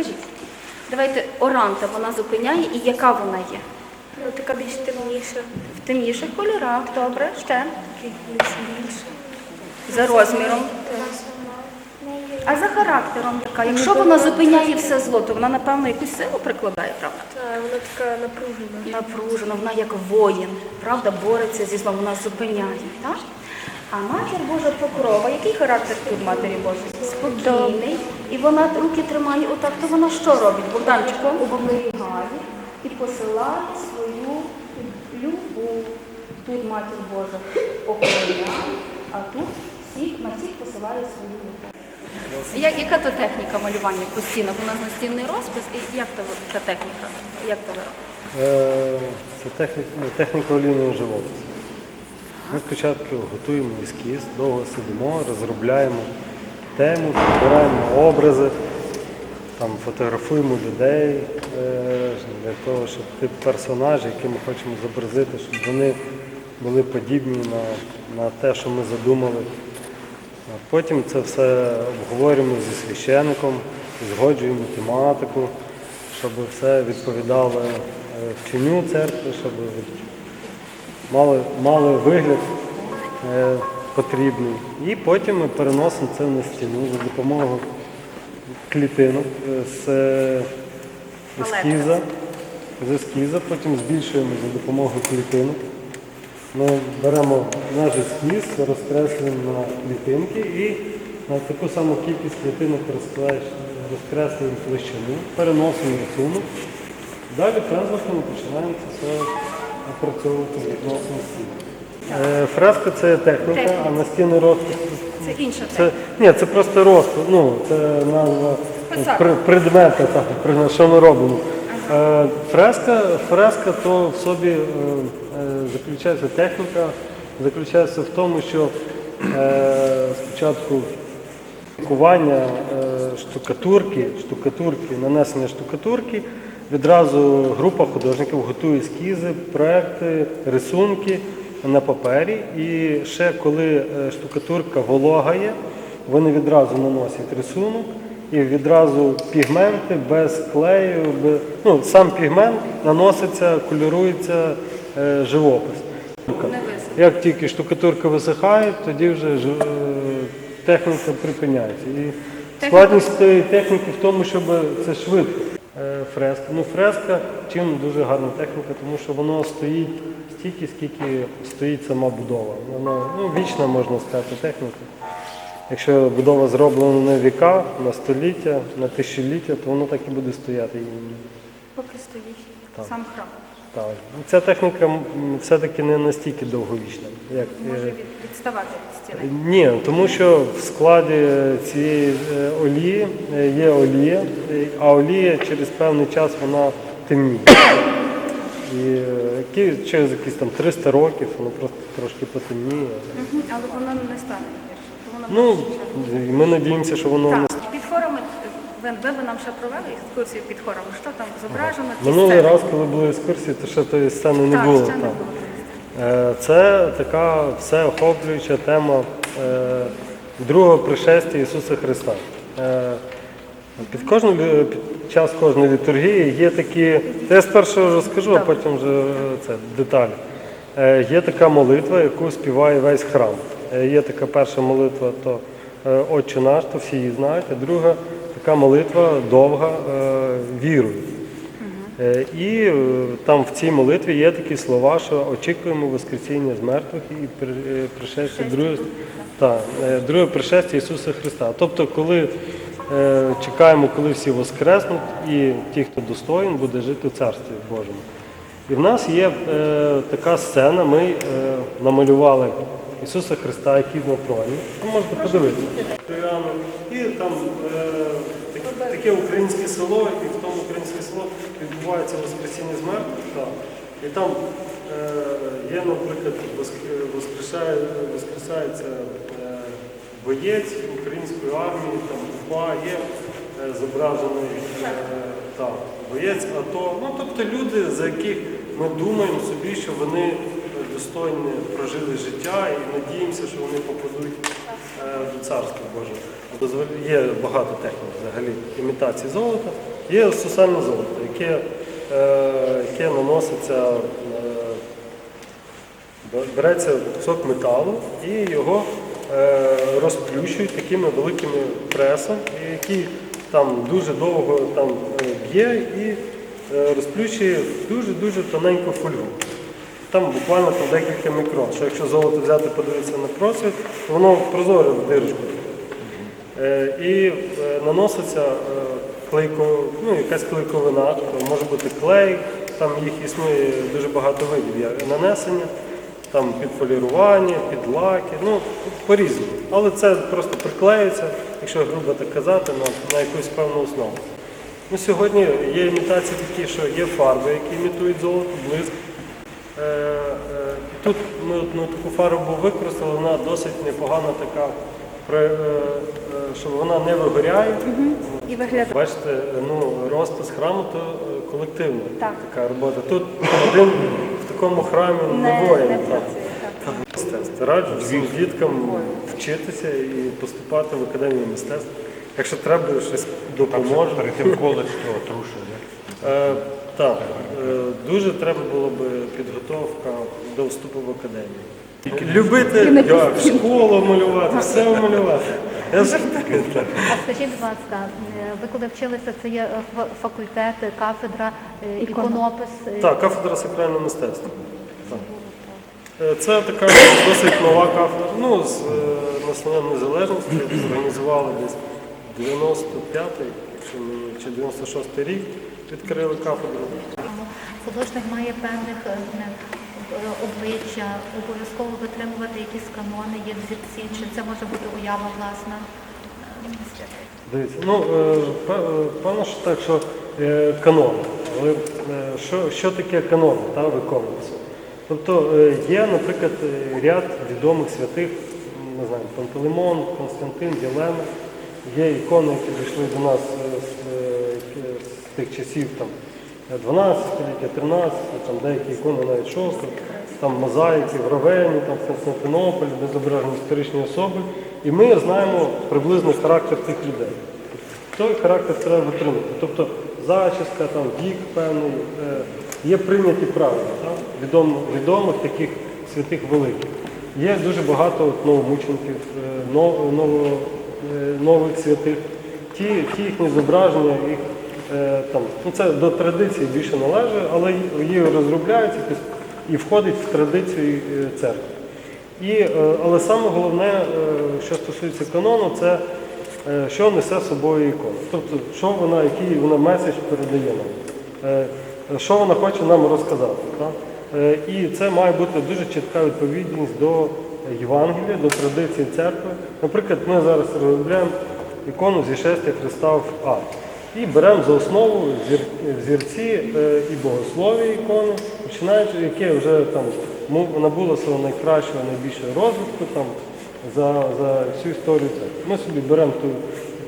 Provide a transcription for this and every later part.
Розкажіть. Давайте оранта вона зупиняє і яка вона є? Ну, така більш темніша, В темніших кольорах, добре, ще. За розміром. А за характером яка? Якщо вона зупиняє все зло, то вона, напевно, якусь силу прикладає, правда? Та вона така напружена. Напружена, вона як воїн, правда, бореться зі злом, вона зупиняє. Так? А матір Божа покрова, який характер тут матері Божої? Спокійний. І вона руки тримає отак, то вона що робить? Богданчику оберігає і посилає свою любов. Тут матір Божа охороняє, а тут всіх, на всіх посилає свою любов. Як, яка то техніка малювання по стінах? У нас настінний розпис, і як то та техніка? Як то ви робите? Е, Це техніка, техніка олійного живопису. Ми спочатку готуємо ескіз, довго сидимо, розробляємо тему, підбираємо образи, там, фотографуємо людей е, для того, щоб тип персонажів, які ми хочемо зобразити, щоб вони були подібні на, на те, що ми задумали. Потім це все обговорюємо зі священником, згоджуємо тематику, щоб все відповідало е, вченню церкви, щоб мали, мали вигляд е, потрібний. І потім ми переносимо це на стіну за допомогою клітинок е, з е, ескіза, з ескіза, потім збільшуємо за допомогою клітинок. Ми беремо наш ескіз, розкреслюємо на клітинки і на таку саму кількість клітинок розкреслюємо- площину, переносимо рисунок. Далі пензликами починаємо це все опрацьовувати відносно стіни. Е, Фреска це техніка, Техніка. а настінний розпис Це інша це, ні, це просто розпис, ну, це назва Писати. при- предмета, так, при- що ми робимо. Е, фреска, фреска то в собі е, е, заключається техніка, заключається в тому, що е, спочатку лікування е, штукатурки, штукатурки, нанесення штукатурки. Відразу група художників готує ескізи, проекти, рисунки на папері. І ще коли е, штукатурка вологає, вони відразу наносять рисунок і відразу пігменти без клею, без, ну, сам пігмент наноситься, кольорується е, живопис. Як тільки штукатурка висихає, тоді вже ж- е, техніка припиняється. І складність цієї техніки в тому, щоб це швидко. Фреска. Ну, фреска чим дуже гарна техніка, тому що воно стоїть стільки, скільки стоїть сама будова. Воно ну, вічна, можна сказати, техніка. Якщо будова зроблена на віка, на століття, на тисячоліття, то воно так і буде стояти. Поки стоїть сам храм. Так. Ця техніка все-таки не настільки довговічна. Як, Може е, відставати від стіни. ні, тому що в складі цієї е, олії е, є олія, а олія через певний час вона темніє. І через якісь там 300 років воно просто трошки потемніє. Але воно не стане. Воно Ну, ми надіємося, що воно не так, ви, ви б нам ще провели екскурсію під хорами. Що там зображено? ті Минулий сцени? раз, коли були екскурсії, то ще тої сцени не так, було. ще не так. було. Е, Це така всеохоплююча тема е, другого пришестя Ісуса Христа. Е, Під, кожну, під час кожної літургії є такі. та Я спершу розкажу, а потім вже це деталі. Є така молитва, яку співає весь храм. Є така перша молитва, то Отче наш, то всі її знають, а друга така молитва довга е, вірою. Е, І е, там в цій молитві є такі слова, що очікуємо Воскресіння з мертвих і пришестя друге, та, друге пришестя Ісуса Христа. Тобто, коли е, чекаємо, коли всі воскреснуть, і ті, хто достоїн, буде жити в Царстві Божому. І в нас є е, така сцена, ми е, намалювали Ісуса Христа, який на троні. Ви можете подивитися. Там е, таке, українське село, і в тому українське село відбувається Воскресіння з мертвих. І там е, є, наприклад, воск- воскресається е, боєць української армії, там УПА є е, зображений е, так, боєць АТО. Ну, тобто люди, за яких ми думаємо собі, що вони достойно прожили життя і надіємося, що вони попадуть до царства Божого. Є багато технік взагалі імітації золота. Є сусальне золото, яке, е, яке наноситься, е, береться кусок металу і його е, розплющують такими великими пресом, який там дуже довго там, е, б'є і е, розплющує дуже-дуже тоненьку фольгу. Там буквально там декілька мікрон. Що якщо золото взяти, подивитися на просвіт, то воно прозоре в дирочку. Е, І е, наноситься е, клейко, ну, якась клейковина, то може бути клей, там їх існує дуже багато видів нанесення, там під полірування, під лаки, ну по-різному. Але це просто приклеюється, якщо грубо так казати, на, на якусь певну основу. Ну, сьогодні є імітації такі, що є фарби, які імітують золото, блиск. Е, е, Тут ми одну таку фарбу використали, вона досить непогана така, е, що вона не вигоряє. І виглядає. Бачите, ну, розпис храму то колективна Так. така робота. Тут один в такому храмі не, воїн. Мистецтво. Раджу всім діткам вчитися і поступати в академію мистецтв. Якщо треба, щось допоможе. Перед тим коледж то трушили. Так, е, дуже треба було б підготовка до вступу в академію. Любити як, школу малювати, все малювати. Я так. А скажіть, будь ласка, е, ви коли вчилися, це є факультет, кафедра, е, іконопис. Так, кафедра сакрального мистецтва. Це така досить нова кафедра. Ну, з е, незалежності організували десь 95-й якщо мені- чи 96-й рік відкрили кафедру. Художник має певних е, обличчя, обов'язково витримувати якісь канони, є взірці, чи це може бути уява власна. Дивіться, ну е, е, певно, що так, що канон. Але що, що таке канон та виконується? Тобто є, наприклад, ряд відомих святих, не знаю, Пантелеймон, Константин, Єлена. Є ікони, які дійшли до нас е, з, е, з тих часів там, 12 століття, 13, там деякі ікони навіть 6, там мозаїки в Равені, там в де зображені історичні особи. І ми знаємо приблизно характер тих людей. Той характер треба витримати. Тобто зачіска, там, вік певний, е, є прийняті правила так? Відом, відомих таких святих великих. Є дуже багато от, новомучеників, е, нов- ново- е, нових святих. Ті, ті їхні зображення, їх, е, там, ну, це до традиції більше належить, але її розробляють і входить в традицію е, церкви. І, е, але саме головне, е, що стосується канону, це е, що несе з собою ікона. Тобто, що вона, який вона меседж передає нам, Е, що вона хоче нам розказати. Так? Е, І це має бути дуже чітка відповідність до Євангелія, до традиції церкви. Наприклад, ми зараз розробляємо ікону зішестя Христа в Ад. І беремо за основу зір- взірці е, і богослов'я ікони, починаючи, яке вже там набуло свого найкращого, найбільшого розвитку там, за, за всю історію церкви. Ми собі беремо ту,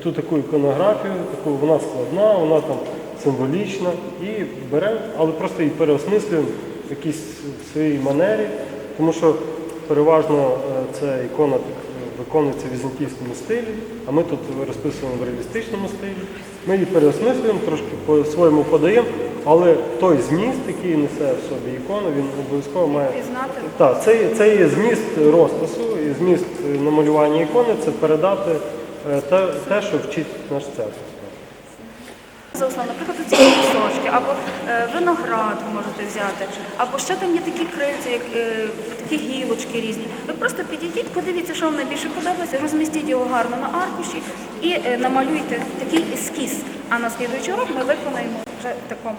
ту таку іконографію, таку, вона складна, вона там символічна, і беремо, але просто її переосмислюємо в якійсь своїй манері, тому що переважно е, це ікона е, виконується в візантійському стилі, а ми тут розписуємо в реалістичному стилі. Ми її переосмислюємо, трошки по-своєму подаємо, але той зміст, який несе в собі ікона, він обов'язково має. Пізнати. Так, це, це є зміст розпису і зміст е, намалювання ікони це передати те, те що вчить наш церква. За основу, наприклад, ці кусочки, або е, виноград ви можете взяти, або ще там є такі крильці, як е, такі гілочки різні. Ви просто підійдіть, подивіться, що вам найбільше подобається, розмістіть його гарно на аркуші і е, намалюйте такий ескіз. А на слідуючий урок ми виконаємо вже такому.